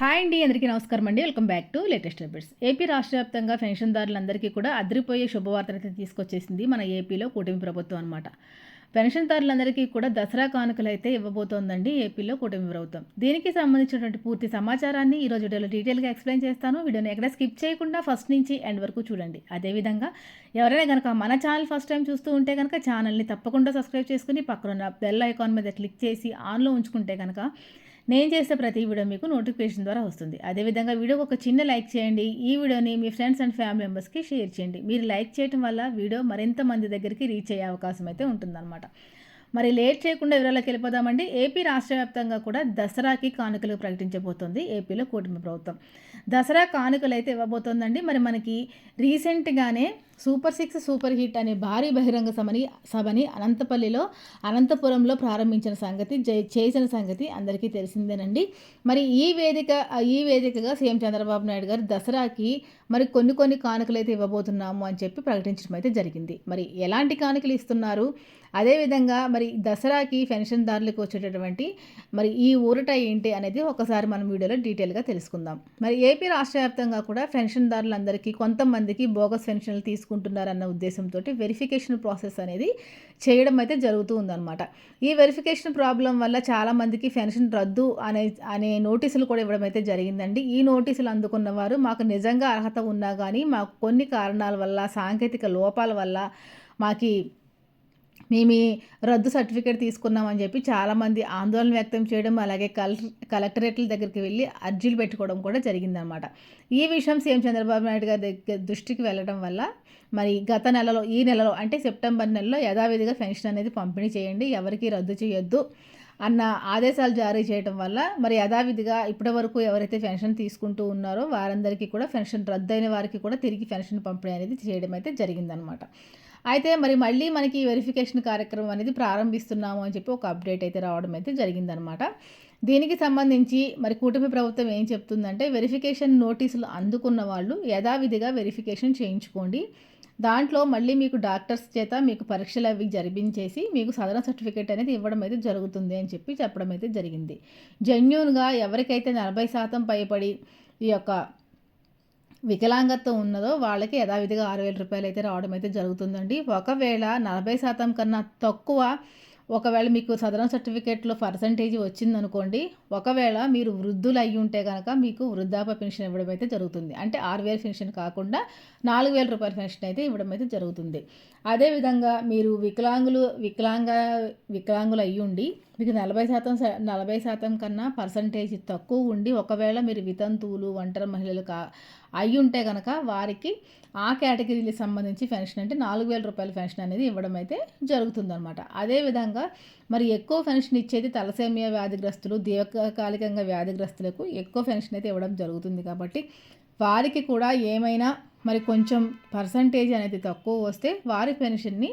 Hi అండి అందరికీ నమస్కారం అండి. Welcome back to latest updates. AP రాష్ట్ర వ్యాప్తంగా పెన్షన్దారులందరికీ కూడా అదిరిపోయే శుభవార్తనైతే తీసుకొచ్చేసింది మన ఏపీలో కూటమి ప్రభుత్వం అనమాట పెన్షన్దారులందరికీ కూడా దసరా కానుకలు అయితే ఇవ్వబోతోందండి ఏపీలో కూటమి ప్రభుత్వం. దీనికి సంబంధించినటువంటి పూర్తి సమాచారాన్ని ఈరోజు వీడియోలో డీటెయిల్గా ఎక్స్ప్లెయిన్ చేస్తాను. వీడియోని ఎక్కడ స్కిప్ చేయకుండా ఫస్ట్ నుంచి ఎండ్ వరకు చూడండి. అదేవిధంగా ఎవరైనా కనుక మన ఛానల్ ఫస్ట్ టైం చూస్తూ ఉంటే కనుక ఛానల్ని తప్పకుండా సబ్స్క్రైబ్ చేసుకుని పక్కన బెల్ ఐకాన్ మీద క్లిక్ చేసి ఆన్లో ఉంచుకుంటే కనుక నేను చేసే ప్రతి వీడియో మీకు నోటిఫికేషన్ ద్వారా వస్తుంది. అదేవిధంగా వీడియోకి ఒక చిన్న లైక్ చేయండి. ఈ వీడియోని మీ ఫ్రెండ్స్ అండ్ ఫ్యామిలీ మెంబర్స్కి షేర్ చేయండి. మీరు లైక్ చేయడం వల్ల వీడియో మరింత మంది దగ్గరికి రీచ్ అయ్యే అవకాశం అయితే ఉంటుందన్నమాట. మరి లేట్ చేయకుండా వివరాలకు వెళ్ళిపోదామండి. ఏపీ రాష్ట్ర వ్యాప్తంగా కూడా దసరాకి కానుకలు ప్రకటించబోతోంది ఏపీలో కూటమి ప్రభుత్వం. దసరా కానుకలు అయితే ఇవ్వబోతోందండి. మరి మనకి రీసెంట్గానే సూపర్ సిక్స్ సూపర్ హిట్ అనే భారీ బహిరంగ సభని సభని అనంతపల్లిలో అనంతపురంలో ప్రారంభించిన సంగతి చేసిన సంగతి అందరికీ తెలిసిందేనండి. మరి ఈ వేదిక ఈ వేదికగా సీఎం చంద్రబాబు నాయుడు గారు దసరాకి మరి కొన్ని కొన్ని కానుకలు అయితే ఇవ్వబోతున్నాము అని చెప్పి ప్రకటించడం అయితే జరిగింది. మరి ఎలాంటి కానుకలు ఇస్తున్నారు? అదేవిధంగా మరి దసరాకి పెన్షన్దారులకు వచ్చేటటువంటి మరి ఈ ఊరట ఏంటి అనేది ఒకసారి మనం వీడియోలో డీటెయిల్గా తెలుసుకుందాం. మరి ఏపీ రాష్ట్ర వ్యాప్తంగా కూడా పెన్షన్దారులందరికీ కొంతమందికి బోగస్ పెన్షన్లు తీసుకుంటున్నారన్న ఉద్దేశంతో వెరిఫికేషన్ ప్రాసెస్ అనేది చేయడం అయితే జరుగుతూ ఉందన్నమాట. ఈ వెరిఫికేషన్ ప్రాబ్లం వల్ల చాలామందికి పెన్షన్ రద్దు అనే అనే నోటీసులు కూడా ఇవ్వడం అయితే జరిగిందండి. ఈ నోటీసులు అందుకున్న వారు మాకు నిజంగా అర్హత ఉన్నా కానీ మాకు కొన్ని కారణాల వల్ల సాంకేతిక లోపాల వల్ల మాకు మేము రద్దు సర్టిఫికేట్ తీసుకున్నామని చెప్పి చాలామంది ఆందోళన వ్యక్తం చేయడం అలాగే కలెక్టరేట్ల దగ్గరికి వెళ్ళి అర్జీలు పెట్టుకోవడం కూడా జరిగిందనమాట ఈ విషయం సీఎం చంద్రబాబు నాయుడు గారి దగ్గర దృష్టికి వెళ్ళడం వల్ల మరి గత నెలలో ఈ నెలలో అంటే సెప్టెంబర్ నెలలో యథావిధిగా పెన్షన్ అనేది పంపిణీ చేయండి ఎవరికి రద్దు చేయొద్దు అన్న ఆదేశాలు జారీ చేయడం వల్ల మరి యథావిధిగా ఇప్పటి వరకు ఎవరైతే పెన్షన్ తీసుకుంటూ ఉన్నారో వారందరికీ కూడా పెన్షన్ రద్దు అయిన వారికి కూడా తిరిగి పెన్షన్ పంపిణీ అనేది చేయడం అయితే జరిగిందనమాట అయితే మరి మళ్ళీ మనకి వెరిఫికేషన్ కార్యక్రమం అనేది ప్రారంభిస్తున్నాము అని చెప్పి ఒక అప్డేట్ అయితే రావడం అయితే జరిగిందనమాట దీనికి సంబంధించి మరి కూటమి ప్రభుత్వం ఏం చెప్తుందంటే వెరిఫికేషన్ నోటీసులు అందుకున్న వాళ్ళు యథావిధిగా వెరిఫికేషన్ చేయించుకోండి. దాంట్లో మళ్ళీ మీకు డాక్టర్స్ చేత మీకు పరీక్షలు అవి జరిపించేసి మీకు సదన సర్టిఫికేట్ అనేది ఇవ్వడం అయితే జరుగుతుంది అని చెప్పి చెప్పడం అయితే జరిగింది. జెన్యున్గా ఎవరికైతే నలభై శాతం పైపడి ఈ యొక్క వికలాంగత్వం ఉన్నదో వాళ్ళకి యథావిధిగా ఆరు వేల రూపాయలు అయితే రావడం అయితే జరుగుతుందండి. ఒకవేళ నలభై శాతం కన్నా తక్కువ ఒకవేళ మీకు సదరణ సర్టిఫికేట్లో పర్సంటేజ్ వచ్చిందనుకోండి ఒకవేళ మీరు వృద్ధులు అయ్యి ఉంటే కనుక మీకు వృద్ధాప్య పెన్షన్ ఇవ్వడం అయితే జరుగుతుంది. అంటే ఆరు వేల పెన్షన్ కాకుండా నాలుగు వేల రూపాయల పెన్షన్ అయితే ఇవ్వడం అయితే జరుగుతుంది. అదేవిధంగా మీరు వికలాంగులు వికలాంగ వికలాంగులు అయ్యి ఉండి మీకు నలభై శాతం నలభై శాతం కన్నా పర్సంటేజ్ తక్కువ ఉండి ఒకవేళ మీరు వితంతువులు ఒంటరి మహిళలు కా అయి ఉంటే కనుక వారికి ఆ కేటగిరీకి సంబంధించి పెన్షన్ అంటే నాలుగు వేల రూపాయల పెన్షన్ అనేది ఇవ్వడం అయితే జరుగుతుందన్నమాట. అదేవిధంగా మరి ఎక్కువ పెన్షన్ ఇచ్చేది తలసేమియా వ్యాధిగ్రస్తులు దీర్ఘకాలికంగా వ్యాధిగ్రస్తులకు ఎక్కువ పెన్షన్ అయితే ఇవ్వడం జరుగుతుంది కాబట్టి వారికి కూడా ఏమైనా మరి కొంచెం పర్సంటేజ్ అనేది తక్కువ వస్తే వారి పెన్షన్ని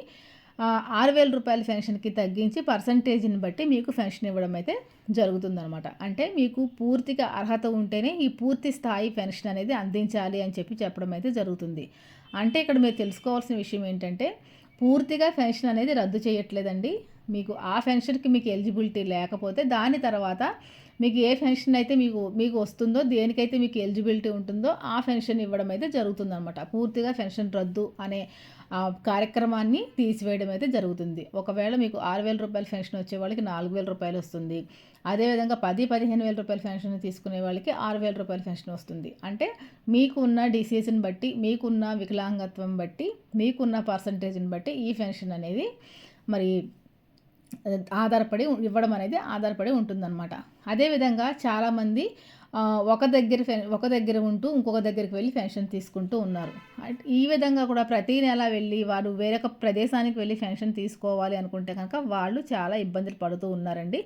ఆరు వేల రూపాయల పెన్షన్కి తగ్గించి పర్సంటేజ్ని బట్టి మీకు పెన్షన్ ఇవ్వడం అయితే జరుగుతుందనమాట అంటే మీకు పూర్తిగా అర్హత ఉంటేనే ఈ పూర్తి స్థాయి పెన్షన్ అనేది అందించాలి అని చెప్పి చెప్పడం అయితే జరుగుతుంది. అంటే ఇక్కడ మీరు తెలుసుకోవాల్సిన విషయం ఏంటంటే పూర్తిగా పెన్షన్ అనేది రద్దు చేయట్లేదండి. మీకు ఆ పెన్షన్కి మీకు ఎలిజిబిలిటీ లేకపోతే దాని తర్వాత మీకు ఏ పెన్షన్ అయితే మీకు మీకు వస్తుందో దేనికైతే మీకు ఎలిజిబిలిటీ ఉంటుందో ఆ పెన్షన్ ఇవ్వడం అయితే జరుగుతుందన్నమాట. పూర్తిగా పెన్షన్ రద్దు అనే కార్యక్రమాన్ని తీసివేయడం అయితే జరుగుతుంది. ఒకవేళ మీకు ఆరు వేల రూపాయల పెన్షన్ వచ్చే వాళ్ళకి నాలుగు వేల రూపాయలు వస్తుంది. అదేవిధంగా పది పదిహేను వేల రూపాయల పెన్షన్ తీసుకునే వాళ్ళకి ఆరు వేల రూపాయల పెన్షన్ వస్తుంది. అంటే మీకున్న డిసీజ్ని బట్టి మీకున్న వికలాంగత్వం బట్టి మీకున్న పర్సంటేజ్ని బట్టి ఈ పెన్షన్ అనేది మరి ఆధారపడి ఇవ్వడం అనేది ఆధారపడి ఉంటుందన్నమాట. అదేవిధంగా చాలామంది ఒక దగ్గర ఒక దగ్గర ఉంటూ ఇంకొక దగ్గరికి వెళ్ళి పెన్షన్ తీసుకుంటూ ఉన్నారు. ఈ విధంగా కూడా ప్రతి నెల వెళ్ళి వారు వేరొక ప్రదేశానికి వెళ్ళి పెన్షన్ తీసుకోవాలి అనుకుంటే కనుక వాళ్ళు చాలా ఇబ్బందులు పడుతూ ఉన్నారండి.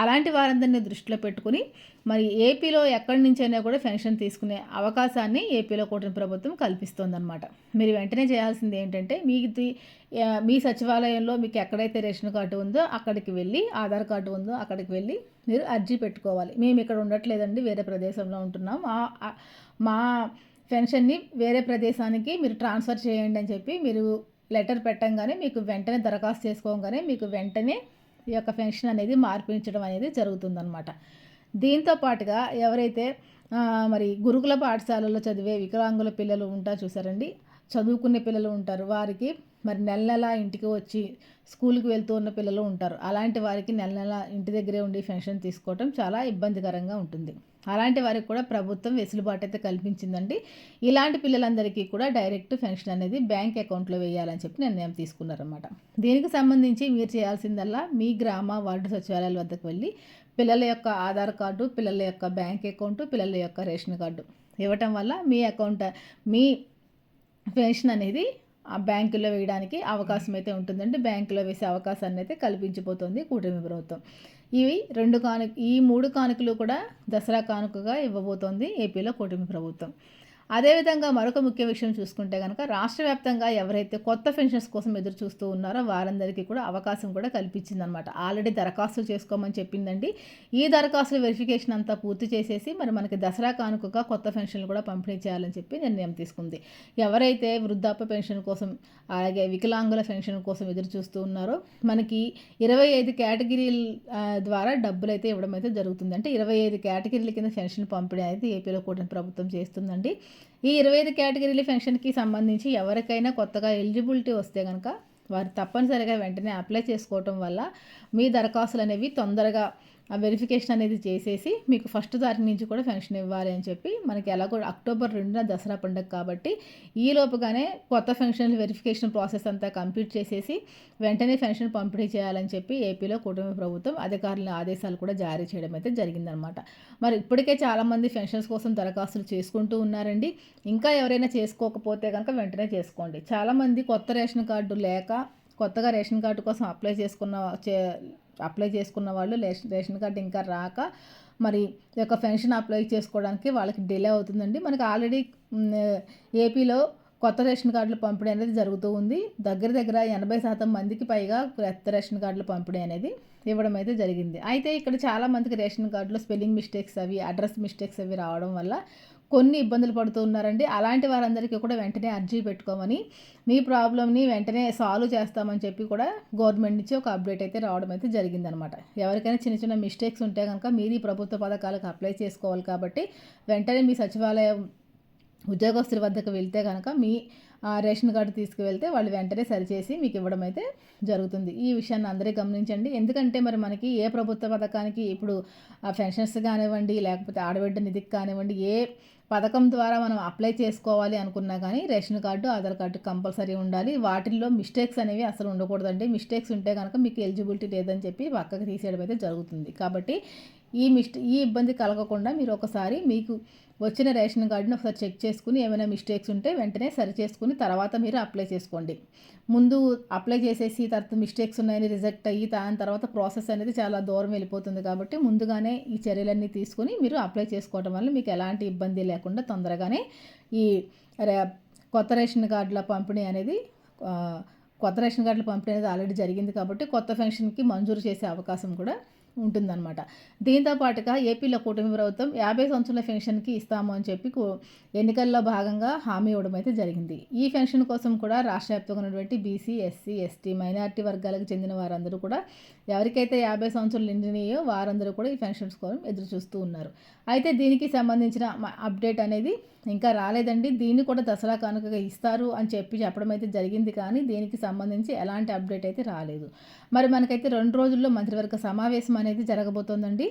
అలాంటి వారందరినీ దృష్టిలో పెట్టుకుని మరి ఏపీలో ఎక్కడి నుంచైనా కూడా పెన్షన్ తీసుకునే అవకాశాన్ని ఏపీలో కూటమి ప్రభుత్వం కల్పిస్తోందనమాట మీరు వెంటనే చేయాల్సింది ఏంటంటే మీకు మీ సచివాలయంలో మీకు ఎక్కడైతే రేషన్ కార్డు ఉందో అక్కడికి వెళ్ళి ఆధార్ కార్డు ఉందో అక్కడికి వెళ్ళి మీరు అర్జీ పెట్టుకోవాలి. మేము ఇక్కడ ఉండట్లేదండి వేరే ప్రదేశంలో ఉంటున్నాం. మా పెన్షన్ని వేరే ప్రదేశానికి మీరు ట్రాన్స్ఫర్ చేయండి అని చెప్పి మీరు లెటర్ పెట్టంగానే మీకు వెంటనే దరఖాస్తు చేసుకోగానే మీకు వెంటనే ఈ యొక్క పెన్షన్ అనేది మార్పించడం అనేది జరుగుతుందన్నమాట. దీంతో పాటుగా ఎవరైతే మరి గురుకుల పాఠశాలలో చదివే వికలాంగుల పిల్లలు ఉంటా చూసారండి చదువుకునే పిల్లలు ఉంటారు. వారికి మరి నెల నెల ఇంటికి వచ్చి స్కూల్కి వెళ్తూ ఉన్న పిల్లలు ఉంటారు. అలాంటి వారికి నెల నెల ఇంటి దగ్గరే ఉండి పెన్షన్ తీసుకోవటం చాలా ఇబ్బందికరంగా ఉంటుంది. అలాంటి వారికి కూడా ప్రభుత్వం వెసులుబాటు అయితే కల్పించిందండి. ఇలాంటి పిల్లలందరికీ కూడా డైరెక్ట్ పెన్షన్ అనేది బ్యాంక్ అకౌంట్లో వేయాలని చెప్పి నిర్ణయం తీసుకున్నారన్నమాట. దీనికి సంబంధించి మీరు చేయాల్సిందల్లా మీ గ్రామ వార్డు సచివాలయాల వద్దకు వెళ్ళి పిల్లల యొక్క ఆధార్ కార్డు పిల్లల యొక్క బ్యాంక్ అకౌంట్ పిల్లల యొక్క రేషన్ కార్డు ఇవ్వటం వల్ల మీ అకౌంట్ మీ పెన్షన్ అనేది ఆ బ్యాంకులో వేయడానికి అవకాశం అయితే ఉంటుందండి. బ్యాంకులో వేసే అవకాశాన్ని అయితే కల్పించిపోతుంది కూటమి ప్రభుత్వం. ఇవి రెండు కాను ఈ మూడు కానుకలు కూడా దసరా కానుకగా ఇవ్వబోతోంది ఏపీలో కూటమి ప్రభుత్వం. అదేవిధంగా మరొక ముఖ్య విషయం చూసుకుంటే కనుక రాష్ట్ర వ్యాప్తంగా ఎవరైతే కొత్త పెన్షన్స్ కోసం ఎదురు చూస్తూ ఉన్నారో వారందరికీ కూడా అవకాశం కూడా కల్పించిందనమాట ఆల్రెడీ దరఖాస్తులు చేసుకోమని చెప్పిందండి. ఈ దరఖాస్తుల వెరిఫికేషన్ అంతా పూర్తి చేసేసి మరి మనకి దసరా కానుకగా కొత్త పెన్షన్లు కూడా పంపిణీ చేయాలని చెప్పి నిర్ణయం తీసుకుంది. ఎవరైతే వృద్ధాప్య పెన్షన్ కోసం అలాగే వికలాంగుల పెన్షన్ కోసం ఎదురు చూస్తూ ఉన్నారో మనకి ఇరవై ఐదు కేటగిరీల ద్వారా డబ్బులు అయితే ఇవ్వడం అయితే జరుగుతుంది అంటే ఇరవై ఐదు కేటగిరీల కింద పెన్షన్ పంపిణీ అయితే ఏపీలో కూటమి ప్రభుత్వం చేస్తుందండి. ఈ ఇరవై ఐదు కేటగిరీల పెన్షన్కి సంబంధించి ఎవరికైనా కొత్తగా ఎలిజిబిలిటీ వస్తే కనుక వారు తప్పనిసరిగా వెంటనే అప్లై చేసుకోవటం వల్ల మీ దరఖాస్తులు అనేవి తొందరగా ఆ వెరిఫికేషన్ అనేది చేసేసి మీకు ఫస్ట్ తారీఖు నుంచి కూడా పెన్షన్ ఇవ్వాలి అని చెప్పి మనకి ఎలాగో అక్టోబర్ రెండున దసరా పండుగ కాబట్టి ఈ లోపుగానే కొత్త పెన్షన్ వెరిఫికేషన్ ప్రాసెస్ అంతా కంప్లీట్ చేసేసి వెంటనే పెన్షన్ పంపిణీ చేయాలని చెప్పి ఏపీలో కుటుంబ ప్రభుత్వం అధికారుల ఆదేశాలు కూడా జారీ చేయడం అయితే జరిగిందనమాట. మరి ఇప్పటికే చాలామంది పెన్షన్స్ కోసం దరఖాస్తులు చేసుకుంటూ ఉన్నారండి. ఇంకా ఎవరైనా చేసుకోకపోతే కనుక వెంటనే చేసుకోండి. చాలామంది కొత్త రేషన్ కార్డు లేక కొత్తగా రేషన్ కార్డు కోసం అప్లై చేసుకున్న చే అప్లై చేసుకున్న వాళ్ళు రేషన్ రేషన్ కార్డు ఇంకా రాక మరి ఈ యొక్క పెన్షన్ అప్లై చేసుకోవడానికి వాళ్ళకి డిలే అవుతుందండి. మనకి ఆల్రెడీ ఏపీలో కొత్త రేషన్ కార్డులు పంపిణీ అనేది జరుగుతూ ఉంది. దగ్గర దగ్గర ఎనభై శాతం మందికి పైగా కొత్త రేషన్ కార్డులు పంపిణీ అనేది ఇవ్వడం అయితే జరిగింది. అయితే ఇక్కడ చాలా మందికి రేషన్ కార్డులో స్పెల్లింగ్ మిస్టేక్స్ అవి అడ్రస్ మిస్టేక్స్ అవి రావడం వల్ల కొన్ని ఇబ్బందులు పడుతూ ఉన్నారండి. అలాంటి వారందరికీ కూడా వెంటనే అర్జీ పెట్టుకోమని మీ ప్రాబ్లమ్ని వెంటనే సాల్వ్ చేస్తామని చెప్పి కూడా గవర్నమెంట్ నుంచి ఒక అప్డేట్ అయితే రావడం అయితే జరిగిందనమాట. ఎవరికైనా చిన్న చిన్న మిస్టేక్స్ ఉంటే కనుక మీరు ఈ ప్రభుత్వ పథకాలకు అప్లై చేసుకోవాలి కాబట్టి వెంటనే మీ సచివాలయం ఉద్యోగస్తుల వద్దకు వెళ్తే కనుక మీ రేషన్ కార్డు తీసుకువెళ్తే వాళ్ళు వెంటనే సరిచేసి మీకు ఇవ్వడం అయితే జరుగుతుంది. ఈ విషయాన్ని అందరూ గమనించండి. ఎందుకంటే మరి మనకి ఏ ప్రభుత్వ పథకానికి ఇప్పుడు ఆ పెన్షన్స్ కానివ్వండి లేకపోతే ఆడబిడ్డ నిధికి కానివ్వండి ఏ పథకం ద్వారా మనం అప్లై చేసుకోవాలి అనుకున్నా కానీ ration card Aadhaar card compulsory ఉండాలి. వాటిల్లో మిస్టేక్స్ అనేవి అసలు ఉండకూడదండి. మిస్టేక్స్ ఉంటే కనుక మీకు ఎలిజిబిలిటీ లేదని చెప్పి పక్కకి తీసేయడం అయితే జరుగుతుంది. కాబట్టి ఈ మిస్టే ఈ ఇబ్బంది కలగకుండా మీరు ఒకసారి మీకు వచ్చిన రేషన్ కార్డుని ఒకసారి చెక్ చేసుకుని ఏమైనా మిస్టేక్స్ ఉంటే వెంటనే సరి చేసుకుని తర్వాత మీరు అప్లై చేసుకోండి. ముందు అప్లై చేసేసి తర్వాత మిస్టేక్స్ ఉన్నాయని రిజెక్ట్ అయ్యి దాని తర్వాత ప్రాసెస్ అనేది చాలా దూరం వెళ్ళిపోతుంది కాబట్టి ముందుగానే ఈ చర్యలన్నీ తీసుకుని మీరు అప్లై చేసుకోవడం వల్ల మీకు ఎలాంటి ఇబ్బంది లేకుండా తొందరగానే ఈ రే- కొత్త రేషన్ కార్డుల పంపిణీ అనేది కొత్త రేషన్ కార్డుల పంపిణీ అనేది ఆల్రెడీ జరిగింది కాబట్టి కొత్త పెన్షన్కి మంజూరు చేసే అవకాశం కూడా ఉంటుందన్నమాట. దీంతో పాటుగా ఏపీలో కూటమి ప్రభుత్వం యాభై సంవత్సరాల పెన్షన్కి ఇస్తాము అని చెప్పి ఎన్నికల్లో భాగంగా హామీ ఇవ్వడం అయితే జరిగింది. ఈ పెన్షన్ కోసం కూడా రాష్ట్ర వ్యాప్తంగా ఉన్నటువంటి బీసీ ఎస్సీ ఎస్టీ మైనారిటీ వర్గాలకు చెందిన వారందరూ కూడా ఎవరికైతే యాభై సంవత్సరాలు నిండినాయో వారందరూ కూడా ఈ పెన్షన్స్ కోసం ఎదురు చూస్తూ ఉన్నారు. అయితే దీనికి సంబంధించిన అప్డేట్ అనేది ఇంకా రాలేదండి. దీన్ని కూడా దసరా కానుకగా ఇస్తారు అని చెప్పి చెప్పడం అయితే జరిగింది కానీ దీనికి సంబంధించి ఎలాంటి అప్డేట్ అయితే రాలేదు. మరి మనకైతే రెండు రోజుల్లో మంత్రివర్గ సమావేశం అనేది జరగబోతోందండి.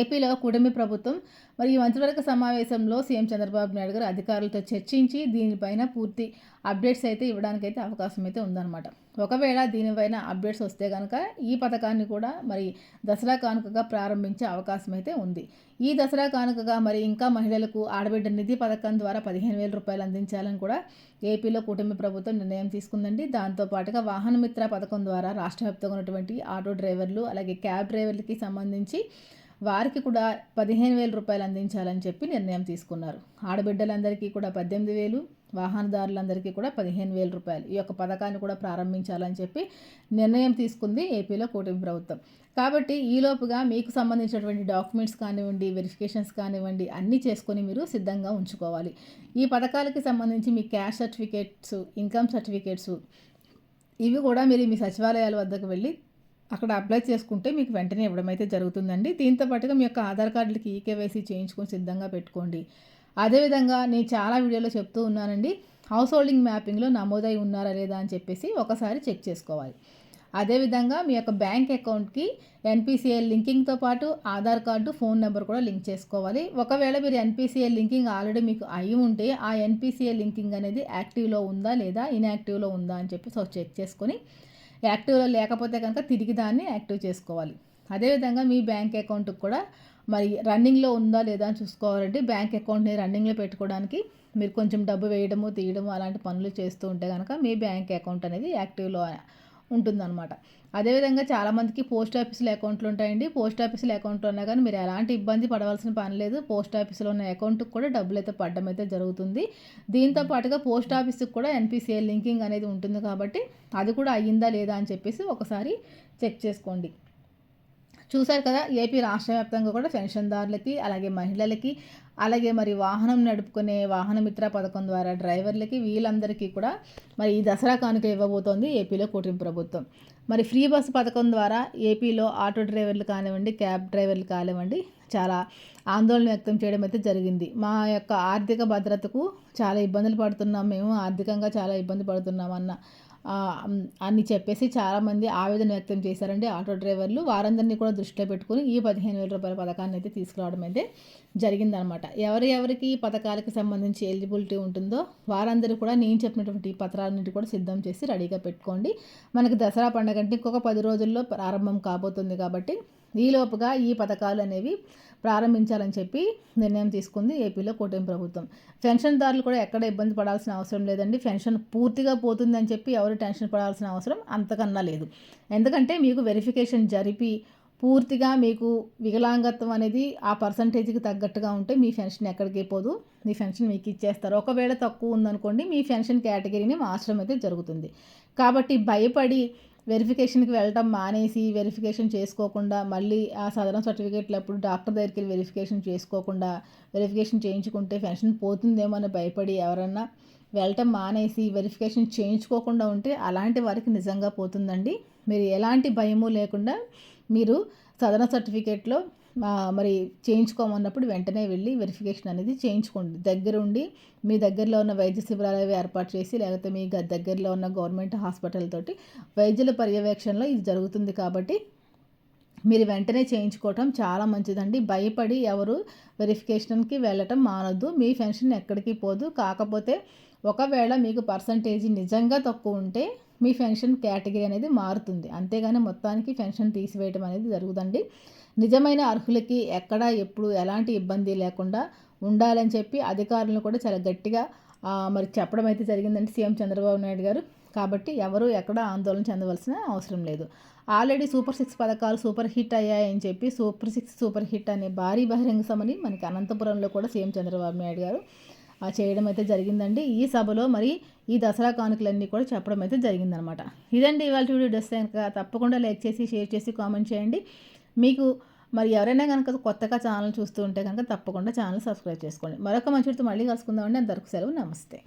ఏపీలో కుటుంబ ప్రభుత్వం మరి ఈ మంత్రివర్గ సమావేశంలో సీఎం చంద్రబాబు నాయుడు గారు అధికారులతో చర్చించి దీనిపైన పూర్తి అప్డేట్స్ అయితే ఇవ్వడానికైతే అవకాశం అయితే ఉందన్నమాట. ఒకవేళ దీనిపైన అప్డేట్స్ వస్తే కనుక ఈ పథకాన్ని కూడా మరి దసరా కానుకగా ప్రారంభించే అవకాశం అయితే ఉంది. ఈ దసరా కానుకగా మరి ఇంకా మహిళలకు ఆడబిడ్డ నిధి పథకం ద్వారా పదిహేను వేల రూపాయలు అందించాలని కూడా ఏపీలో కుటుంబ ప్రభుత్వం నిర్ణయం తీసుకుందండి. దాంతో పాటుగా వాహన మిత్ర పథకం ద్వారా రాష్ట్ర వ్యాప్తంగా ఉన్నటువంటి ఆటో డ్రైవర్లు అలాగే క్యాబ్ డ్రైవర్లకి సంబంధించి వారికి కూడా పదిహేను వేల రూపాయలు అందించాలని చెప్పి నిర్ణయం తీసుకున్నారు. ఆడబిడ్డలందరికీ కూడా పద్దెనిమిది వేలు వాహనదారులందరికీ కూడా పదిహేను వేల రూపాయలు ఈ యొక్క పథకాన్ని కూడా ప్రారంభించాలని చెప్పి నిర్ణయం తీసుకుంది ఏపీలో కూటమి ప్రభుత్వం. కాబట్టి ఈలోపుగా మీకు సంబంధించినటువంటి డాక్యుమెంట్స్ కానివ్వండి వెరిఫికేషన్స్ కానివ్వండి అన్నీ చేసుకొని మీరు సిద్ధంగా ఉంచుకోవాలి. ఈ పథకాలకి సంబంధించి మీ క్యాష్ సర్టిఫికేట్స్ ఇన్కమ్ సర్టిఫికేట్స్ ఇవి కూడా మీరు మీ సచివాలయాల వద్దకు వెళ్ళి అక్కడ అప్లై చేసుకుంటే మీకు వెంటనే ఇవ్వడం అయితే జరుగుతుందండి. దీంతో పాటుగా మీ యొక్క ఆధార్ కార్డులకి ఈకేవైసీ చేయించుకొని సిద్ధంగా పెట్టుకోండి. అదేవిధంగా నేను చాలా వీడియోలో చెప్తూ ఉన్నానండి హౌస్ హోల్డింగ్ మ్యాపింగ్లో నమోదై ఉన్నారా లేదా అని చెప్పేసి ఒకసారి చెక్ చేసుకోవాలి. అదేవిధంగా మీ యొక్క బ్యాంక్ అకౌంట్కి ఎన్పిసిఐ లింకింగ్తో పాటు ఆధార్ కార్డు ఫోన్ నెంబర్ కూడా లింక్ చేసుకోవాలి. ఒకవేళ మీరు ఎన్పిసిఐ లింకింగ్ ఆల్రెడీ మీకు అయి ఉంటే ఆ ఎన్పిసిఐ లింకింగ్ అనేది యాక్టివ్లో ఉందా లేదా ఇన్యాక్టివ్లో ఉందా అని చెప్పి సో చెక్ చేసుకొని యాక్టివ్లో లేకపోతే కనుక తిరిగి దాన్ని యాక్టివ్ చేసుకోవాలి. అదేవిధంగా మీ బ్యాంక్ అకౌంట్కి కూడా మరి రన్నింగ్లో ఉందా లేదా అని చూసుకోవాలంటే బ్యాంక్ అకౌంట్ని రన్నింగ్లో పెట్టుకోవడానికి మీరు కొంచెం డబ్బు వేయడము తీయడము అలాంటి పనులు చేస్తూ ఉంటే కనుక మీ బ్యాంక్ అకౌంట్ అనేది యాక్టివ్లో ఉంటుందన్నమాట. అదేవిధంగా చాలామందికి పోస్ట్ ఆఫీసులో అకౌంట్లు ఉంటాయండి. పోస్ట్ ఆఫీసులో అకౌంట్లు ఉన్నా కానీ మీరు ఎలాంటి ఇబ్బంది పడవలసిన పని లేదు. పోస్ట్ ఆఫీసులో ఉన్న అకౌంట్కి కూడా డబ్బులు అయితే పడడం అయితే జరుగుతుంది. దీంతో పాటుగా పోస్ట్ ఆఫీస్కి కూడా ఎన్పిసిఐ లింకింగ్ అనేది ఉంటుంది కాబట్టి అది కూడా అయ్యిందా లేదా అని చెప్పేసి ఒకసారి చెక్ చేసుకోండి. చూశారు కదా ఏపీ రాష్ట్ర వ్యాప్తంగా కూడా పెన్షన్దారులకి అలాగే మహిళలకి అలాగే మరి వాహనం నడుపుకునే వాహన మిత్ర పథకం ద్వారా డ్రైవర్లకి వీళ్ళందరికీ కూడా మరి ఈ దసరా కానుక ఇవ్వబోతోంది ఏపీలో కూటమి ప్రభుత్వం. మరి ఫ్రీ బస్సు పథకం ద్వారా ఏపీలో ఆటో డ్రైవర్లు కానివ్వండి క్యాబ్ డ్రైవర్లు కానివ్వండి చాలా ఆందోళన వ్యక్తం చేయడం అయితే జరిగింది. మా యొక్క ఆర్థిక భద్రతకు చాలా ఇబ్బందులు పడుతున్నాం మేము ఆర్థికంగా చాలా ఇబ్బంది పడుతున్నామన్న అని చెప్పేసి చాలామంది ఆవేదన వ్యక్తం చేశారండి ఆటో డ్రైవర్లు. వారందరినీ కూడా దృష్టిలో పెట్టుకుని ఈ పదిహేను వేల రూపాయల పథకాన్ని అయితే తీసుకురావడం అయితే జరిగిందనమాట ఎవరి ఎవరికి ఈ పథకాలకు సంబంధించి ఎలిజిబిలిటీ ఉంటుందో వారందరూ కూడా నేను చెప్పినటువంటి పత్రాలన్నింటి కూడా సిద్ధం చేసి రెడీగా పెట్టుకోండి. మనకి దసరా పండుగ అంటే ఇంకొక పది రోజుల్లో ప్రారంభం కాబోతుంది కాబట్టి ఈలోపుగా ఈ పథకాలు అనేవి ప్రారంభించాలని చెప్పి నిర్ణయం తీసుకుంది ఏపీలో కూటమి ప్రభుత్వం. పెన్షన్దారులు కూడా ఎక్కడ ఇబ్బంది పడాల్సిన అవసరం లేదండి. పెన్షన్ పూర్తిగా పోతుందని చెప్పి ఎవరు టెన్షన్ పడాల్సిన అవసరం అంతకన్నా లేదు. ఎందుకంటే మీకు వెరిఫికేషన్ జరిపి పూర్తిగా మీకు వికలాంగత్వం అనేది ఆ పర్సంటేజ్కి తగ్గట్టుగా ఉంటే మీ పెన్షన్ ఎక్కడికి పోదు. మీ పెన్షన్ మీకు ఇచ్చేస్తారు. ఒకవేళ తక్కువ ఉందనుకోండి మీ పెన్షన్ కేటగిరీని మార్చడం అయితే జరుగుతుంది. కాబట్టి భయపడి వెరిఫికేషన్కి వెళ్ళటం మానేసి వెరిఫికేషన్ చేసుకోకుండా మళ్ళీ ఆ సదరం సర్టిఫికేట్లు అప్పుడు డాక్టర్ దగ్గరికి వెళ్ళి వెరిఫికేషన్ చేసుకోకుండా వెరిఫికేషన్ చేయించుకుంటే పెన్షన్ పోతుందేమో అని భయపడి ఎవరన్నా వెళ్ళటం మానేసి వెరిఫికేషన్ చేయించుకోకుండా ఉంటే అలాంటి వారికి నిజంగా పోతుందండి. మీరు ఎలాంటి భయము లేకుండా మీరు సదరణ సర్టిఫికేట్లో మరి చేయించుకోమన్నప్పుడు వెంటనే వెళ్ళి వెరిఫికేషన్ అనేది చేయించుకోండి. దగ్గరుండి మీ దగ్గరలో ఉన్న వైద్య శిబిరాలు అవి ఏర్పాటు చేసి లేకపోతే మీ దగ్గరలో ఉన్న గవర్నమెంట్ హాస్పిటల్ తోటి వైద్యుల పర్యవేక్షణలో ఇది జరుగుతుంది కాబట్టి మీరు వెంటనే చేయించుకోవటం చాలా మంచిదండి. భయపడి ఎవరు వెరిఫికేషన్కి వెళ్ళటం మానొద్దు. మీ పెన్షన్ ఎక్కడికి పోదు. కాకపోతే ఒకవేళ మీకు పర్సంటేజ్ నిజంగా తక్కువ ఉంటే మీ పెన్షన్ కేటగిరీ అనేది మారుతుంది. అంతేగాని మొత్తానికి పెన్షన్ తీసివేయటం అనేది జరుగుతుంది నిజమైన అర్హులకి ఎక్కడ ఎప్పుడు ఎలాంటి ఇబ్బంది లేకుండా ఉండాలని చెప్పి అధికారులను కూడా చాలా గట్టిగా మరి చెప్పడం అయితే జరిగిందండి సీఎం చంద్రబాబు నాయుడు గారు. కాబట్టి ఎవరు ఎక్కడ ఆందోళన చెందవలసిన అవసరం లేదు. ఆల్రెడీ సూపర్ సిక్స్ పథకాలు సూపర్ హిట్ అయ్యాయని చెప్పి సూపర్ సిక్స్ సూపర్ హిట్ అనే భారీ బహిరంగ సమని మనకి అనంతపురంలో కూడా సీఎం చంద్రబాబు నాయుడు గారు చేయడం అయితే జరిగిందండి. ఈ సభలో మరి ఈ దసరా కానుకలన్నీ కూడా చెప్పడం అయితే జరిగిందనమాట. ఇదండి ఇవాళ వీడియో డ్రెస్ కనుక తప్పకుండా లైక్ చేసి షేర్ చేసి కామెంట్ చేయండి. మీకు మరి ఎవరైనా కనుక కొత్తగా ఛానల్ చూస్తూ ఉంటే కనుక తప్పకుండా ఛానల్ సబ్స్క్రైబ్ చేసుకోండి. మరొక మంచితో మళ్ళీ కలుసుకుందామండి. అందరికీ సెలవు. నమస్తే.